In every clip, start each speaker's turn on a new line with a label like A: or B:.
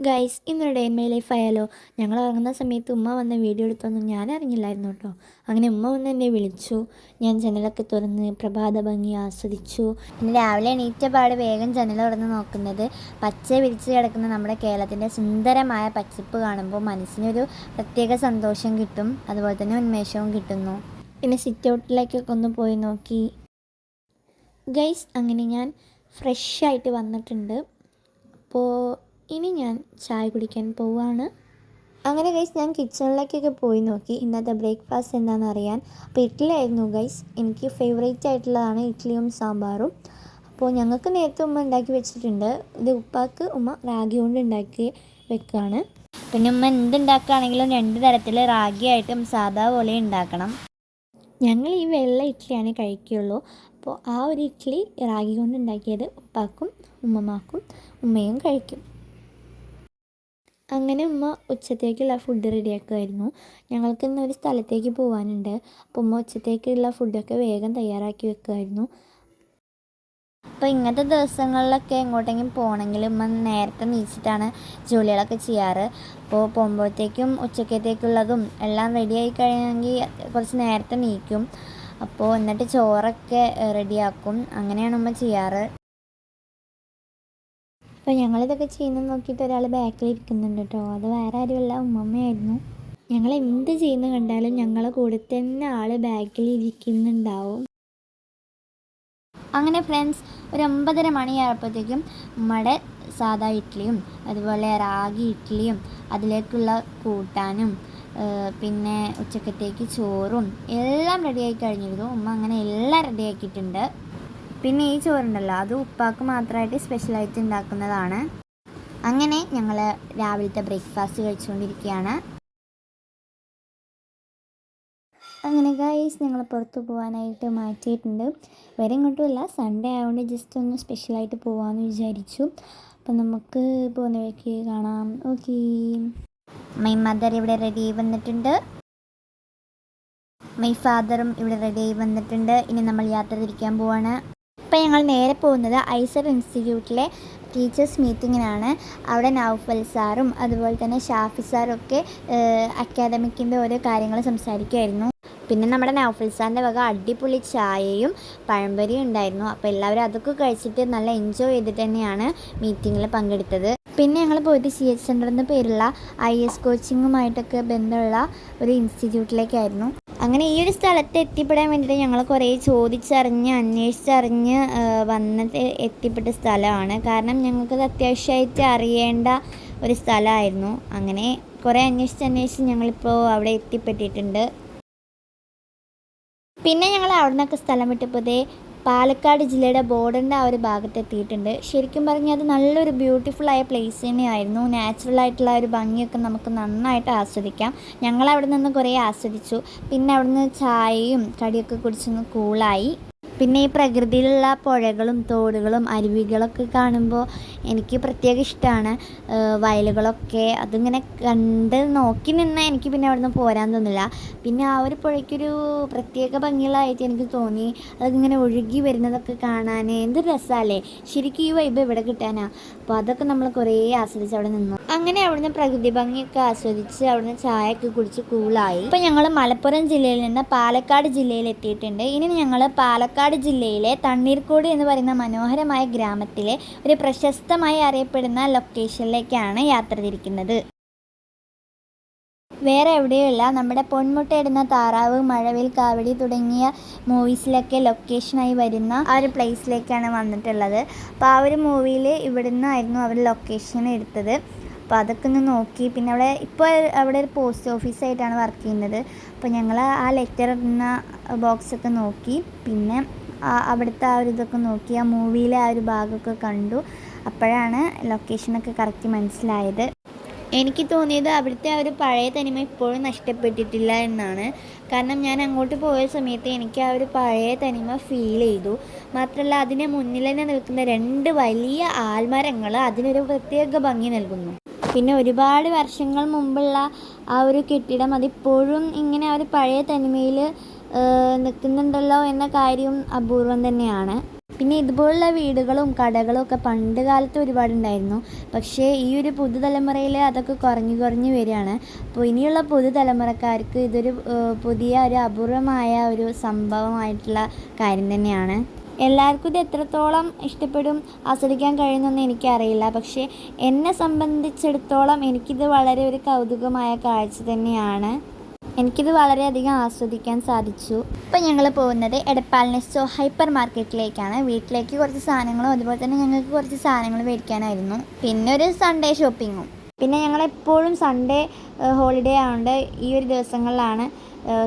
A: Guys ഇന്നൊരു day my life ആയാലോ? ഞങ്ങൾ ഇറങ്ങുന്ന സമയത്ത് ഉമ്മ വന്ന വീഡിയോ എടുത്തൊന്നും ഞാൻ അറിഞ്ഞില്ലായിരുന്നു കേട്ടോ. അങ്ങനെ ഉമ്മ വന്ന് എന്നെ വിളിച്ചു. ഞാൻ ജനലൊക്കെ തുറന്ന് പ്രഭാത ഭംഗി ആസ്വദിച്ചു. പിന്നെ രാവിലെ എണീറ്റ പാട് വേഗം ജനൽ തുറന്ന് നോക്കുന്നത് പച്ച വിരിച്ച് കിടക്കുന്ന നമ്മുടെ കേരളത്തിന്റെ സുന്ദരമായ പച്ചപ്പ് കാണുമ്പോൾ മനസ്സിനൊരു പ്രത്യേക സന്തോഷം കിട്ടും. അതുപോലെ തന്നെ ഉന്മേഷവും കിട്ടുന്നു. പിന്നെ സിറ്റ് ഔട്ടിലേക്കൊക്കെ ഒന്ന് പോയി നോക്കി. ഗൈസ് അങ്ങനെ ഞാൻ ഫ്രഷ് ആയിട്ട് വന്നിട്ടുണ്ട്. അപ്പോൾ ഇനി ഞാൻ ചായ കുടിക്കാൻ പോവാണ്. അങ്ങനെ ഗൈസ് ഞാൻ കിച്ചണിലേക്കൊക്കെ പോയി നോക്കി. ഇന്നത്തെ ബ്രേക്ക്ഫാസ്റ്റ് എന്താണെന്ന് അറിയാൻ. അപ്പോൾ ഇഡ്ഡലി ആയിരുന്നു ഗൈസ് എനിക്ക് ഫേവറേറ്റ് ആയിട്ടുള്ളതാണ് ഇഡ്ഡലിയും സാമ്പാറും. അപ്പോൾ ഞങ്ങൾക്ക് നേരത്തെ ഉമ്മ ഉണ്ടാക്കി വെച്ചിട്ടുണ്ട്. ഇത് ഉപ്പാക്ക് ഉമ്മ റാഗി കൊണ്ട് ഉണ്ടാക്കി വെക്കുകയാണ് പിന്നെ ഉമ്മ എന്തുണ്ടാക്കുകയാണെങ്കിലും രണ്ട് തരത്തിൽ റാഗി റാഗിയായിട്ടും സാധാ പോലെ ഉണ്ടാക്കണം. ഞങ്ങൾ ഈ വെള്ള ഇഡ്ഡലിയാണ് കഴിക്കുകയുള്ളൂ അപ്പോൾ ആ ഒരു ഇഡ്ഡലി റാഗി കൊണ്ട് ഉണ്ടാക്കിയത് ഉപ്പാക്കും ഉമ്മമാക്കും ഉമ്മയും കഴിക്കും. അങ്ങനെ ഉമ്മ ഉച്ചത്തേക്കുള്ള ഫുഡ് റെഡിയാക്കുമായിരുന്നു ഞങ്ങൾക്ക് ഇന്ന് ഒരു സ്ഥലത്തേക്ക് പോകാനുണ്ട് അപ്പോൾ ഉമ്മ ഉച്ചത്തേക്കുള്ള ഫുഡൊക്കെ വേഗം തയ്യാറാക്കി വെക്കുമായിരുന്നു അപ്പോൾ ഇങ്ങനത്തെ ദിവസങ്ങളിലൊക്കെ എങ്ങോട്ടെങ്കിലും പോകണമെങ്കിൽ ഉമ്മ നേരത്തെ നീച്ചിട്ടാണ് ജോലികളൊക്കെ ചെയ്യാറ്. അപ്പോൾ പോകുമ്പോഴത്തേക്കും ഉച്ചക്കത്തേക്കുള്ളതും എല്ലാം റെഡിയായി കഴിയണമെങ്കിൽ കുറച്ച് നേരത്തെ നീക്കും. അപ്പോൾ എന്നിട്ട് ചോറൊക്കെ റെഡിയാക്കും അങ്ങനെയാണ് ഉമ്മ ചെയ്യാറ്. അപ്പോൾ ഞങ്ങളിതൊക്കെ ചെയ്യുന്നത് നോക്കിയിട്ട് ഒരാൾ ബാക്കിൽ ഇരിക്കുന്നുണ്ട് കേട്ടോ. അത് വേറെ ആരുമല്ല ഉമ്മമ്മയായിരുന്നു. ഞങ്ങൾ എന്ത് ചെയ്യുന്ന കണ്ടാലും ഞങ്ങളെ കൂടെ തന്നെ ആൾ ബാക്കിൽ ഇരിക്കുന്നുണ്ടാവും അങ്ങനെ ഫ്രണ്ട്സ് ഒരു ഒമ്പതര മണിയായപ്പോഴത്തേക്കും നമ്മുടെ സാദാ ഇഡ്ഡലിയും അതുപോലെ റാഗി ഇഡ്ഡലിയും അതിലേക്കുള്ള കൂട്ടാനും പിന്നെ ഉച്ചക്കത്തേക്ക് ചോറും എല്ലാം റെഡിയായി കഴിഞ്ഞിരുന്നു. ഉമ്മ അങ്ങനെ എല്ലാം റെഡിയാക്കിയിട്ടുണ്ട് പിന്നെ ഈ ചോറുണ്ടല്ലോ അത് ഉപ്പാക്ക് മാത്രമായിട്ട് സ്പെഷ്യലായിട്ട് ഉണ്ടാക്കുന്നതാണ്. അങ്ങനെ ഞങ്ങൾ രാവിലത്തെ ബ്രേക്ക്ഫാസ്റ്റ് കഴിച്ചുകൊണ്ടിരിക്കുകയാണ്. അങ്ങനെ ഗൈസ് ഞങ്ങൾ പുറത്ത് പോകാനായിട്ട് മാറ്റിയിട്ടുണ്ട്. വേറെ ഇങ്ങോട്ടുമല്ല സൺഡേ ആയതുകൊണ്ട് ജസ്റ്റ് ഒന്ന് സ്പെഷ്യലായിട്ട് പോകാമെന്ന് വിചാരിച്ചു. അപ്പം നമുക്ക് പോകുന്ന വഴിക്ക് കാണാം. ഓക്കെ മൈ മദർ ഇവിടെ റെഡി ആയി വന്നിട്ടുണ്ട്. മൈ ഫാദറും ഇവിടെ റെഡി ആയി വന്നിട്ടുണ്ട്. ഇനി നമ്മൾ യാത്ര തിരിക്കാൻ പോവാണ്. ഇപ്പം ഞങ്ങൾ നേരെ പോകുന്നത് ഐസർ ഇൻസ്റ്റിറ്റ്യൂട്ടിലെ ടീച്ചേഴ്സ് മീറ്റിങ്ങിനാണ്. അവിടെ നൗഫൽ സാറും അതുപോലെ തന്നെ ഷാഫി സാറും ഒക്കെ അക്കാദമിക്കിന്റെ ഓരോ കാര്യങ്ങൾ സംസാരിക്കുമായിരുന്നു പിന്നെ നമ്മുടെ നൗഫൽ സാറിന്റെ വക അടിപൊളി ചായയും പഴംപൊരിയും ഉണ്ടായിരുന്നു. അപ്പോൾ എല്ലാവരും അതൊക്കെ കഴിച്ചിട്ട് നല്ല എൻജോയ് ചെയ്തിട്ട് തന്നെയാണ് മീറ്റിങ്ങിൽ പങ്കെടുത്തത്. പിന്നെ ഞങ്ങൾ പോയത് സി എച്ച് സെന്റർ എന്ന പേരുള്ള ഐ എസ് കോച്ചിങ്ങുമായിട്ടൊക്കെ ബന്ധമുള്ള ഒരു ഇൻസ്റ്റിറ്റ്യൂട്ടിലേക്കായിരുന്നു. അങ്ങനെ ഈ ഒരു സ്ഥലത്ത് എത്തിപ്പെടാൻ വേണ്ടിയിട്ട് ഞങ്ങൾ കുറേ ചോദിച്ചറിഞ്ഞ് അന്വേഷിച്ചറിഞ്ഞ് വന്നിട്ട് എത്തിപ്പെട്ട സ്ഥലമാണ്. കാരണം ഞങ്ങൾക്കത് അത്യാവശ്യമായിട്ട് അറിയേണ്ട ഒരു സ്ഥലമായിരുന്നു. അങ്ങനെ കുറേ അന്വേഷിച്ച് അന്വേഷിച്ച് ഞങ്ങളിപ്പോൾ അവിടെ എത്തിപ്പെട്ടിട്ടുണ്ട്. പിന്നെ ഞങ്ങൾ അവിടെ നിന്നൊക്കെ സ്ഥലം വിട്ടപ്പോഴേ പാലക്കാട് ജില്ലയുടെ ബോർഡറിന്റെ ആ ഒരു ഭാഗത്ത് എത്തിയിട്ടുണ്ട് ശരിക്കും പറഞ്ഞാൽ അത് നല്ലൊരു ബ്യൂട്ടിഫുൾ ആയ പ്ലേസ് തന്നെയായിരുന്നു. നാച്ചുറൽ ആയിട്ടുള്ള ഒരു ഭംഗിയൊക്കെ നമുക്ക് നന്നായിട്ട് ആസ്വദിക്കാം. ഞങ്ങൾ അവിടെ നിന്ന് കുറേ ആസ്വദിച്ചു. പിന്നെ അവിടെ നിന്ന് ചായയും കടിയൊക്കെ കുടിച്ചൊന്ന് കൂളായി പിന്നെ ഈ പ്രകൃതിയിലുള്ള പുഴകളും തോടുകളും അരുവികളൊക്കെ കാണുമ്പോൾ എനിക്ക് പ്രത്യേക ഇഷ്ടമാണ് വയലുകളൊക്കെ അതിങ്ങനെ കണ്ട് നോക്കി നിന്നാൽ എനിക്ക് പിന്നെ അവിടെ നിന്ന് പോരാൻ തോന്നില്ല. പിന്നെ ആ ഒരു പുഴയ്ക്കൊരു പ്രത്യേക ഭംഗികളായിട്ട് എനിക്ക് തോന്നി. അതിങ്ങനെ ഒഴുകി വരുന്നതൊക്കെ കാണാൻ എന്ത് രസമല്ലേ ശരിക്കും ഈ വൈബ് എവിടെ കിട്ടാനാ. അപ്പോൾ അതൊക്കെ നമ്മൾ കുറേ ആസ്വദിച്ച് അവിടെ നിന്നു. അങ്ങനെ അവിടുന്ന് പ്രകൃതി ഭംഗിയൊക്കെ ആസ്വദിച്ച് അവിടുന്ന് ചായയൊക്കെ കുടിച്ച് കൂളായി ഇപ്പം ഞങ്ങൾ മലപ്പുറം ജില്ലയിൽ നിന്ന് പാലക്കാട് ജില്ലയിൽ എത്തിയിട്ടുണ്ട്. ഇനി ഞങ്ങൾ പാലക്കാട് പാലക്കാട് ജില്ലയിലെ തണ്ണീർക്കോട് എന്ന് പറയുന്ന മനോഹരമായ ഗ്രാമത്തിലെ ഒരു പ്രശസ്തമായി അറിയപ്പെടുന്ന ലൊക്കേഷനിലേക്കാണ് യാത്ര തിരിക്കുന്നത്. വേറെ എവിടെയുള്ള നമ്മുടെ പൊന്മുട്ടയിടുന്ന താറാവ് മഴവിൽ കാവടി തുടങ്ങിയ മൂവീസിലൊക്കെ ലൊക്കേഷനായി വരുന്ന ആ ഒരു പ്ലേസിലേക്കാണ് വന്നിട്ടുള്ളത്. അപ്പോൾ ആ ഒരു മൂവിയിൽ ഇവിടുന്നായിരുന്നു അവർ ലൊക്കേഷൻ എടുത്തത്. അപ്പോൾ അതൊക്കെ ഒന്ന് നോക്കി. പിന്നെ അവിടെ ഇപ്പോൾ അവിടെ ഒരു പോസ്റ്റ് ഓഫീസായിട്ടാണ് വർക്ക് ചെയ്യുന്നത്. അപ്പോൾ ഞങ്ങൾ ആ ലെറ്റർ ഇടുന്ന ബോക്സൊക്കെ നോക്കി. പിന്നെ അവിടുത്തെ ആ ഒരു ഇതൊക്കെ നോക്കി ആ മൂവിയിലെ ആ ഒരു ഭാഗമൊക്കെ കണ്ടു. അപ്പോഴാണ് ലൊക്കേഷനൊക്കെ കറക്റ്റ് മനസ്സിലായത്. എനിക്ക് തോന്നിയത് അവിടുത്തെ ആ ഒരു പഴയ തനിമ ഇപ്പോഴും നഷ്ടപ്പെട്ടിട്ടില്ല എന്നാണ്. കാരണം ഞാൻ അങ്ങോട്ട് പോയ സമയത്ത് എനിക്ക് ആ ഒരു പഴയ തനിമ ഫീൽ ചെയ്തു. മാത്രമല്ല അതിന് മുന്നിൽ തന്നെ നിൽക്കുന്ന രണ്ട് വലിയ ആൽമരങ്ങൾ അതിനൊരു പ്രത്യേക ഭംഗി നൽകുന്നു. പിന്നെ ഒരുപാട് വർഷങ്ങൾ മുമ്പുള്ള ആ ഒരു കെട്ടിടം അതിപ്പോഴും ഇങ്ങനെ ആ ഒരു പഴയ തനിമയിൽ നിൽക്കുന്നുണ്ടല്ലോ എന്ന കാര്യം അപൂർവം തന്നെയാണ്. പിന്നെ ഇതുപോലുള്ള വീടുകളും കടകളും ഒക്കെ പണ്ട് കാലത്ത് ഒരുപാടുണ്ടായിരുന്നു. പക്ഷേ ഈ ഒരു പുതുതലമുറയിൽ അതൊക്കെ കുറഞ്ഞു കുറഞ്ഞു വരികയാണ്. അപ്പോൾ ഇനിയുള്ള പുതുതലമുറക്കാർക്ക് ഇതൊരു പുതിയ ഒരു അപൂർവമായ ഒരു സംഭവമായിട്ടുള്ള കാര്യം തന്നെയാണ്. എല്ലാവർക്കും ഇത് എത്രത്തോളം ഇഷ്ടപ്പെടും ആസ്വദിക്കാൻ കഴിയുന്നൊന്നും എനിക്കറിയില്ല. പക്ഷേ എന്നെ സംബന്ധിച്ചിടത്തോളം എനിക്കിത് വളരെ ഒരു കൗതുകമായ കാഴ്ച തന്നെയാണ്. എനിക്കിത് വളരെയധികം ആസ്വദിക്കാൻ സാധിച്ചു. ഇപ്പം ഞങ്ങൾ പോകുന്നത് എടപ്പാൾ സോ ഹൈപ്പർ മാർക്കറ്റിലേക്കാണ്. വീട്ടിലേക്ക് കുറച്ച് സാധനങ്ങളും അതുപോലെ തന്നെ ഞങ്ങൾക്ക് കുറച്ച് സാധനങ്ങൾ മേടിക്കാനായിരുന്നു. പിന്നെ ഒരു സൺഡേ ഷോപ്പിങ്ങും പിന്നെ ഞങ്ങൾ എപ്പോഴും സൺഡേ ഹോളിഡേ ആയതുകൊണ്ട് ഈ ഒരു ദിവസങ്ങളിലാണ്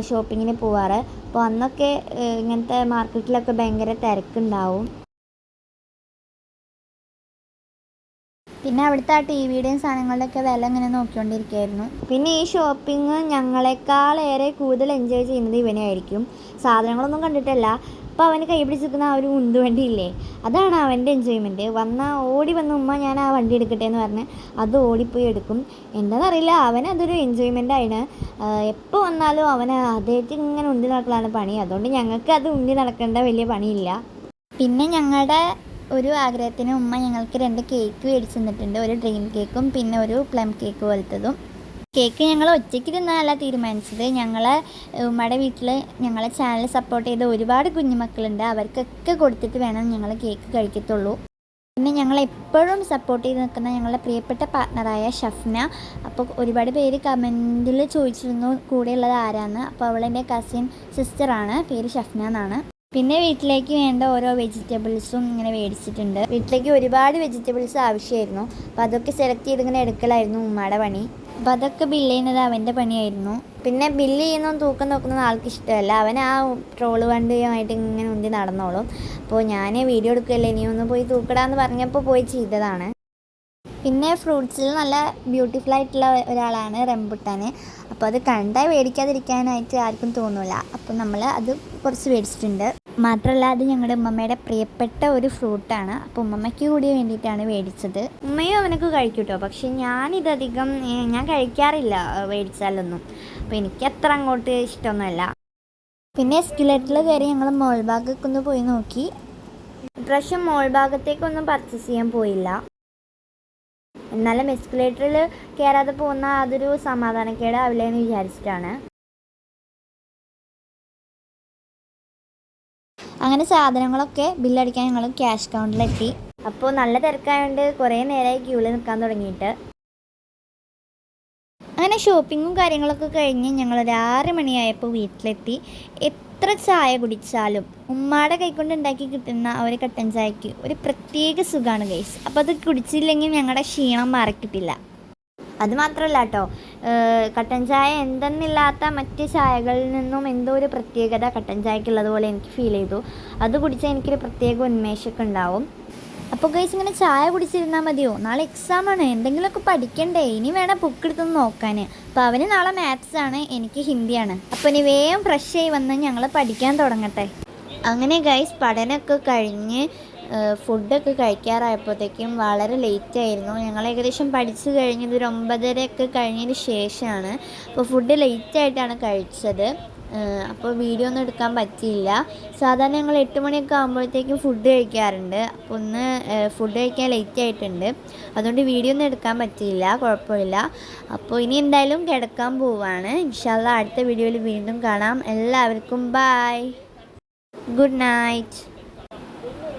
A: ഷോപ്പിങ്ങിന് പോവാറ്. അപ്പോൾ അന്നൊക്കെ ഇങ്ങനത്തെ മാർക്കറ്റിലൊക്കെ ഭയങ്കര തിരക്കുണ്ടാവും. പിന്നെ അവിടുത്തെ ആ ടി വിയുടെയും സാധനങ്ങളുടെയൊക്കെ വില ഇങ്ങനെ നോക്കിക്കൊണ്ടിരിക്കുകയായിരുന്നു. പിന്നെ ഈ ഷോപ്പിംഗ് ഞങ്ങളെക്കാളേറെ കൂടുതൽ എൻജോയ് ചെയ്യുന്നത് ഇവനായിരിക്കും സാധനങ്ങളൊന്നും കണ്ടിട്ടല്ല. അപ്പോൾ അവന് കൈ പിടിച്ചിരിക്കുന്ന ആ ഒരു ഉന്തുവണ്ടിയില്ലേ അതാണ് അവന്റെ എൻജോയ്മെന്റ് വന്ന ഓടി വന്ന ഉമ്മ ഞാൻ ആ വണ്ടി എടുക്കട്ടെ എന്ന് പറഞ്ഞ് അത് ഓടിപ്പോയി എടുക്കും. എന്താണെന്നറിയില്ല അവൻ അതൊരു എൻജോയ്മെന്റ് ആണ്. എപ്പോൾ വന്നാലും അവൻ അതേറ്റ് ഇങ്ങനെ ഉന്തി നടക്കലാണ് പണി. അതുകൊണ്ട് ഞങ്ങൾക്ക് അത് ഉന്തി നടക്കേണ്ട വലിയ പണിയില്ല. പിന്നെ ഞങ്ങളുടെ ഒരു ആഗ്രഹത്തിന് ഉമ്മ ഞങ്ങൾക്ക് രണ്ട് കേക്ക് മേടിച്ച് തന്നിട്ടുണ്ട്. ഒരു ഡ്രീം കേക്കും പിന്നെ ഒരു പ്ലം കേക്ക് പോലത്തതും. കേക്ക് ഞങ്ങൾ ഒറ്റയ്ക്ക് തിന്നാനല്ല തീരുമാനിച്ചത്. ഞങ്ങളെ ഉമ്മയുടെ വീട്ടിൽ ഞങ്ങളെ ചാനൽ സപ്പോർട്ട് ചെയ്ത ഒരുപാട് കുഞ്ഞുമക്കളുണ്ട്. അവർക്കൊക്കെ കൊടുത്തിട്ട് വേണം ഞങ്ങൾ കേക്ക് കഴിക്കത്തുള്ളൂ. പിന്നെ ഞങ്ങൾ എപ്പോഴും സപ്പോർട്ട് ചെയ്ത് നിൽക്കുന്ന ഞങ്ങളുടെ പ്രിയപ്പെട്ട പാർട്ട്ണറായ ഷഫ്ന. അപ്പോൾ ഒരുപാട് പേര് കമന്റിൽ ചോദിച്ചിരുന്നു കൂടെയുള്ളത് ആരാന്ന്. അപ്പോൾ അവളെന്റെ കസിൻ സിസ്റ്ററാണ് പേര് ഷഫ്ന എന്നാണ്. പിന്നെ വീട്ടിലേക്ക് വേണ്ട ഓരോ വെജിറ്റബിൾസും ഇങ്ങനെ മേടിച്ചിട്ടുണ്ട്. വീട്ടിലേക്ക് ഒരുപാട് വെജിറ്റബിൾസ് ആവശ്യമായിരുന്നു. അപ്പോൾ അതൊക്കെ സെലക്ട് ചെയ്ത് ഇങ്ങനെ എടുക്കലായിരുന്നു ഉമ്മയുടെ പണി. അപ്പോൾ അതൊക്കെ ബില്ല് ചെയ്യുന്നത് അവന്റെ പണിയായിരുന്നു. പിന്നെ ബില്ല് ചെയ്യുന്നതും തൂക്കം നോക്കുന്നതും ആൾക്ക് ഇഷ്ടമല്ല. അവൻ ആ ട്രോൾ വണ്ടിയുമായിട്ട് ഇങ്ങനെ ഉന്തി നടന്നോളും. അപ്പോൾ ഞാൻ വീഡിയോ എടുക്കുകയല്ലേ ഇനി ഒന്ന് പോയി തൂക്കടാന്ന് പറഞ്ഞപ്പോൾ പോയി ചെയ്തതാണ്. പിന്നെ ഫ്രൂട്ട്സിൽ നല്ല ബ്യൂട്ടിഫുൾ ആയിട്ടുള്ള ഒരാളാണ് റംബുട്ടാൻ അപ്പോൾ അത് കണ്ടാൽ മേടിക്കാതിരിക്കാനായിട്ട് ആർക്കും തോന്നില്ല അപ്പോൾ നമ്മൾ അത് കുറച്ച് മേടിച്ചിട്ടുണ്ട്. മാത്രമല്ല അത് ഞങ്ങളുടെ ഉമ്മമ്മയുടെ പ്രിയപ്പെട്ട ഒരു ഫ്രൂട്ടാണ്. അപ്പോൾ ഉമ്മമ്മയ്ക്ക് കൂടി വേണ്ടിയിട്ടാണ് മേടിച്ചത്. ഉമ്മയും അവനക്ക് കഴിക്കും കേട്ടോ പക്ഷെ ഞാനിതധികം ഞാൻ കഴിക്കാറില്ല മേടിച്ചാലൊന്നും. അപ്പോൾ എനിക്ക് അത്ര അങ്ങോട്ട് ഇഷ്ടമൊന്നുമല്ല. പിന്നെ എസ്കുലേറ്ററിൽ കയറി ഞങ്ങൾ മോൾ ഭാഗത്തേക്ക് ഒന്ന് പോയി നോക്കി. ഇപ്രാവശ്യം മോൾ ഭാഗത്തേക്കൊന്നും പർച്ചേസ് ചെയ്യാൻ പോയില്ല. എന്നാലും എസ്കുലേറ്ററിൽ കയറാതെ പോകുന്ന അതൊരു സമാധാനക്കേടാവില്ല എന്ന് വിചാരിച്ചിട്ടാണ്. അങ്ങനെ സാധനങ്ങളൊക്കെ ബില്ലടിക്കാൻ ഞങ്ങൾ ക്യാഷ് കൗണ്ടറിലെത്തി അപ്പോൾ നല്ല തിരക്കായതുകൊണ്ട് കുറേ നേരമായി ക്യൂവിൽ നിൽക്കാൻ തുടങ്ങിയിട്ട്. അങ്ങനെ ഷോപ്പിങ്ങും കാര്യങ്ങളൊക്കെ കഴിഞ്ഞ് ഞങ്ങളൊരു ആറ് മണിയായപ്പോൾ വീട്ടിലെത്തി. എത്ര ചായ കുടിച്ചാലും ഉമ്മാടെ കൈക്കൊണ്ട് ഉണ്ടാക്കി കിട്ടുന്ന ആ ഒരു കട്ടൻ ചായക്ക് ഒരു പ്രത്യേക സുഖമാണ് ഗൈസ് അപ്പോൾ അത് കുടിച്ചില്ലെങ്കിൽ ഞങ്ങളുടെ ക്ഷീണം മാറിക്കിട്ടില്ല. അത് മാത്രമല്ല കേട്ടോ കട്ടൻ ചായ എന്തെന്നില്ലാത്ത മറ്റ് ചായകളിൽ നിന്നും എന്തോ ഒരു പ്രത്യേകത കട്ടൻ ചായക്കുള്ളത് പോലെ എനിക്ക് ഫീൽ ചെയ്തു. അത് കുടിച്ചാൽ എനിക്കൊരു പ്രത്യേക ഉന്മേഷമൊക്കെ ഉണ്ടാവും. അപ്പോൾ ഗൈസ് ഇങ്ങനെ ചായ കുടിച്ചിരുന്നാൽ മതിയോ? നാളെ എക്സാം ആണ്. എന്തെങ്കിലുമൊക്കെ പഠിക്കണ്ടേ? ഇനി വേണം ബുക്ക് എടുത്തൊന്ന് നോക്കാൻ അപ്പോൾ അവന് നാളെ മാത്സ് ആണ് എനിക്ക് ഹിന്ദിയാണ് അപ്പോൾ ഇനി വേഗം ഫ്രഷ് ആയി വന്ന് ഞങ്ങൾ പഠിക്കാൻ തുടങ്ങട്ടെ. അങ്ങനെ ഗൈസ് പഠനമൊക്കെ കഴിഞ്ഞ് ഫുഡൊക്കെ കഴിക്കാറായപ്പോഴത്തേക്കും വളരെ ലേറ്റ് ആയിരുന്നു ഞങ്ങൾ ഏകദേശം പഠിച്ചു കഴിഞ്ഞത് ഒരു ഒമ്പതരയൊക്കെ കഴിഞ്ഞതിന് ശേഷമാണ്. അപ്പോൾ ഫുഡ് ലേറ്റ് ആയിട്ടാണ് കഴിച്ചത് അപ്പോൾ വീഡിയോ ഒന്നും എടുക്കാൻ പറ്റിയില്ല. സാധാരണ ഞങ്ങൾ എട്ട് മണിയൊക്കെ ആകുമ്പോഴത്തേക്കും ഫുഡ് കഴിക്കാറുണ്ട്. അപ്പോൾ ഒന്ന് ഫുഡ് കഴിക്കാൻ ലേറ്റ് ആയിട്ടുണ്ട് അതുകൊണ്ട് വീഡിയോ ഒന്നും എടുക്കാൻ പറ്റിയില്ല. കുഴപ്പമില്ല. അപ്പോൾ ഇനി എന്തായാലും കിടക്കാൻ പോവാണ്. ഇൻഷാല്ല അടുത്ത വീഡിയോയിൽ വീണ്ടും കാണാം. എല്ലാവർക്കും bye good night